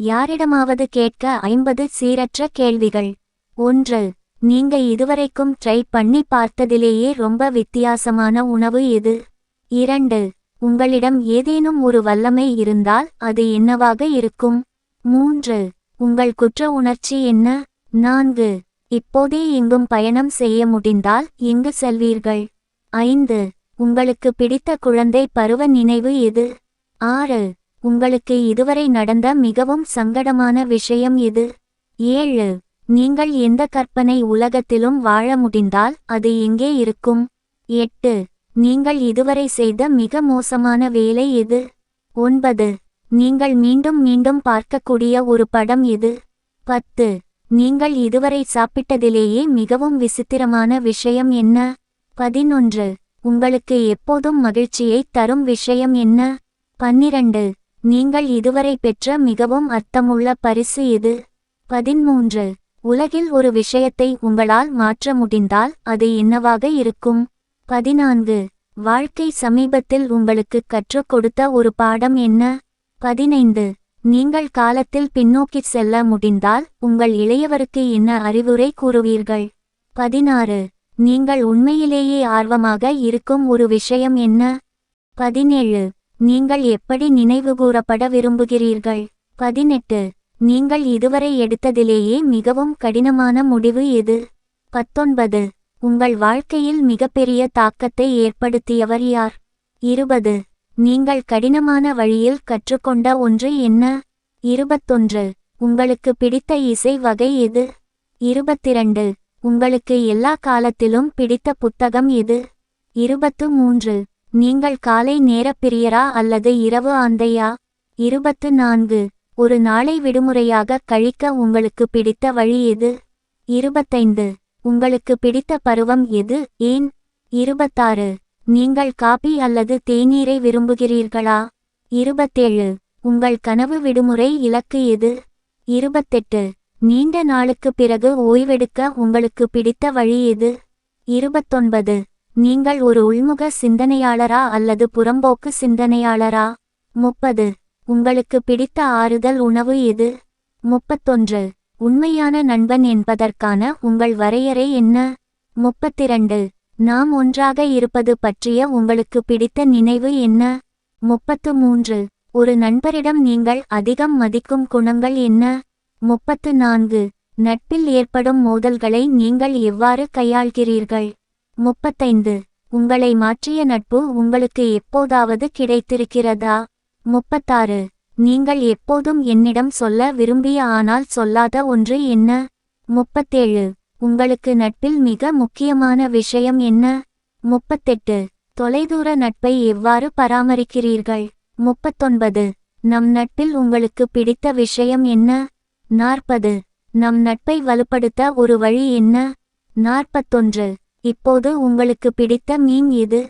யாரிடமாவது கேட்க ஐம்பது சீரற்ற கேள்விகள். ஒன்று நீங்க இதுவரைக்கும் ட்ரை பண்ணி பார்த்ததிலேயே ரொம்ப வித்தியாசமான உணவு எது? இரண்டு உங்களிடம் ஏதேனும் ஒரு வல்லமை இருந்தால் அது என்னவாக இருக்கும்? மூன்று உங்கள் குற்ற உணர்ச்சி என்ன? நான்கு இப்போதே எங்கும் பயணம் செய்ய முடிந்தால் எங்கு செல்வீர்கள்? ஐந்து உங்களுக்கு பிடித்த குழந்தை பருவ நினைவு எது? ஆறு உங்களுக்கு இதுவரை நடந்த மிகவும் சங்கடமான விஷயம் இது. ஏழு. நீங்கள் எந்த கற்பனை உலகத்திலும் வாழ முடிந்தால் அது எங்கே இருக்கும்? எட்டு. நீங்கள் இதுவரை செய்த மிக மோசமான வேலை எது? ஒன்பது. நீங்கள் மீண்டும் மீண்டும் பார்க்கக்கூடிய ஒரு படம் எது? பத்து. நீங்கள் இதுவரை சாப்பிட்டதிலேயே மிகவும் விசித்திரமான விஷயம் என்ன? பதினொன்று. உங்களுக்கு எப்போதும் மகிழ்ச்சியை தரும் விஷயம் என்ன? பன்னிரண்டு. நீங்கள் இதுவரை பெற்ற மிகவும் அர்த்தமுள்ள பரிசு எது? பதிமூன்று உலகில் ஒரு விஷயத்தை உங்களால் மாற்ற முடிந்தால் அது என்னவாக இருக்கும்? பதினான்கு. வாழ்க்கை சமீபத்தில் உங்களுக்கு கற்றுக் கொடுத்த ஒரு பாடம் என்ன? பதினைந்து. நீங்கள் காலத்தில் பின்னோக்கிச் செல்ல முடிந்தால் உங்கள் இளையவருக்கு என்ன அறிவுரை கூறுவீர்கள்? பதினாறு. நீங்கள் உண்மையிலேயே ஆர்வமாக இருக்கும் ஒரு விஷயம் என்ன? பதினேழு. நீங்கள் எப்படி நினைவுகூரப்பட விரும்புகிறீர்கள்? பதினெட்டு. நீங்கள் இதுவரை எடுத்ததிலேயே மிகவும் கடினமான முடிவு எது? பத்தொன்பது. உங்கள் வாழ்க்கையில் மிகப்பெரிய தாக்கத்தை ஏற்படுத்தியவர் யார்? இருபது. நீங்கள் கடினமான வழியில் கற்றுக்கொண்ட ஒன்று என்ன? இருபத்தொன்று. உங்களுக்கு பிடித்த இசை வகை எது? இருபத்திரண்டு. உங்களுக்கு எல்லா காலத்திலும் பிடித்த புத்தகம் எது? இருபத்து மூன்று. நீங்கள் காலை நேரப் பிரியரா அல்லது இரவு ஆந்தையா? இருபத்து நான்கு. ஒரு நாளை விடுமுறையாக கழிக்க உங்களுக்கு பிடித்த வழி எது? இருபத்தைந்து. உங்களுக்கு பிடித்த பருவம் எது? ஏன்? இருபத்தாறு. நீங்கள் காபி அல்லது தேநீரை விரும்புகிறீர்களா? இருபத்தேழு. உங்கள் கனவு விடுமுறை இலக்கு எது? இருபத்தெட்டு. நீண்ட நாளுக்கு பிறகு ஓய்வெடுக்க உங்களுக்கு பிடித்த வழி எது? இருபத்தொன்பது. நீங்கள் ஒரு உள்முக சிந்தனையாளரா அல்லது புறம்போக்கு சிந்தனையாளரா? முப்பது. உங்களுக்கு பிடித்த ஆறுதல் உணவு எது? முப்பத்தொன்று. உண்மையான நண்பன் என்பதற்கான உங்கள் வரையறை என்ன? முப்பத்திரண்டு. நாம் ஒன்றாக இருப்பது பற்றிய உங்களுக்கு பிடித்த நினைவு என்ன? முப்பத்து மூன்று ஒரு நண்பரிடம் நீங்கள் அதிகம் மதிக்கும் குணங்கள் என்ன? முப்பத்து நான்கு. நட்பில் ஏற்படும் மோதல்களை நீங்கள் எவ்வாறு கையாள்கிறீர்கள்? முப்பத்தைந்து. உங்களை மாற்றிய நட்பு உங்களுக்கு எப்போதாவது கிடைத்திருக்கிறதா? முப்பத்தாறு. நீங்கள் எப்போதும் என்னிடம் சொல்ல விரும்பிய ஆனால் சொல்லாத ஒன்று என்ன? முப்பத்தேழு. உங்களுக்கு நட்பில் மிக முக்கியமான விஷயம் என்ன? முப்பத்தெட்டு. தொலைதூர நட்பை எவ்வாறு பராமரிக்கிறீர்கள்? முப்பத்தொன்பது. நம் நட்பில் உங்களுக்கு பிடித்த விஷயம் என்ன? நாற்பது. நம் நட்பை வலுப்படுத்த ஒரு வழி என்ன? நாற்பத்தொன்று. இப்போது உங்களுக்கு பிடித்த மீன் எது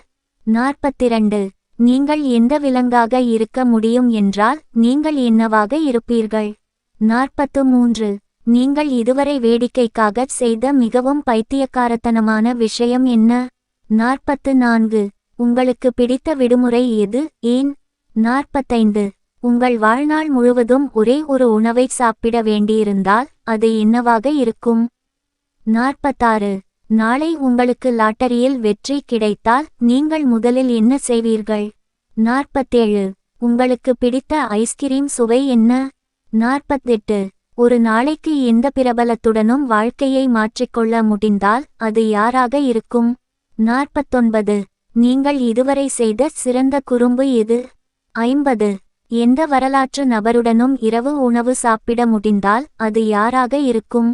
நாற்பத்திரண்டு. நீங்கள் எந்த விலங்காக இருக்க முடியும் என்றால் நீங்கள் என்னவாக இருப்பீர்கள்? நாற்பத்து மூன்று நீங்கள் இதுவரை வேடிக்கைக்காக செய்த மிகவும் பைத்தியக்காரத்தனமான விஷயம் என்ன? நாற்பத்து நான்கு உங்களுக்கு பிடித்த விடுமுறை எது? ஏன்? நாற்பத்தைந்து. உங்கள் வாழ்நாள் முழுவதும் ஒரே ஒரு உணவை சாப்பிட வேண்டியிருந்தால் அது என்னவாக இருக்கும்? நாற்பத்தாறு. நாளை உங்களுக்கு லாட்டரியில் வெற்றி கிடைத்தால் நீங்கள் முதலில் என்ன செய்வீர்கள்? நாற்பத்தேழு. உங்களுக்கு பிடித்த ஐஸ்கிரீம் சுவை என்ன? நாற்பத்தெட்டு. ஒரு நாளைக்கு எந்த பிரபலத்துடனும் வாழ்க்கையை மாற்றிக்கொள்ள முடிந்தால் அது யாராக இருக்கும்? நாற்பத்தொன்பது. நீங்கள் இதுவரை செய்த சிறந்த குறும்பு எது? ஐம்பது. எந்த வரலாற்று நபருடனும் இரவு உணவு சாப்பிட முடிந்தால் அது யாராக இருக்கும்?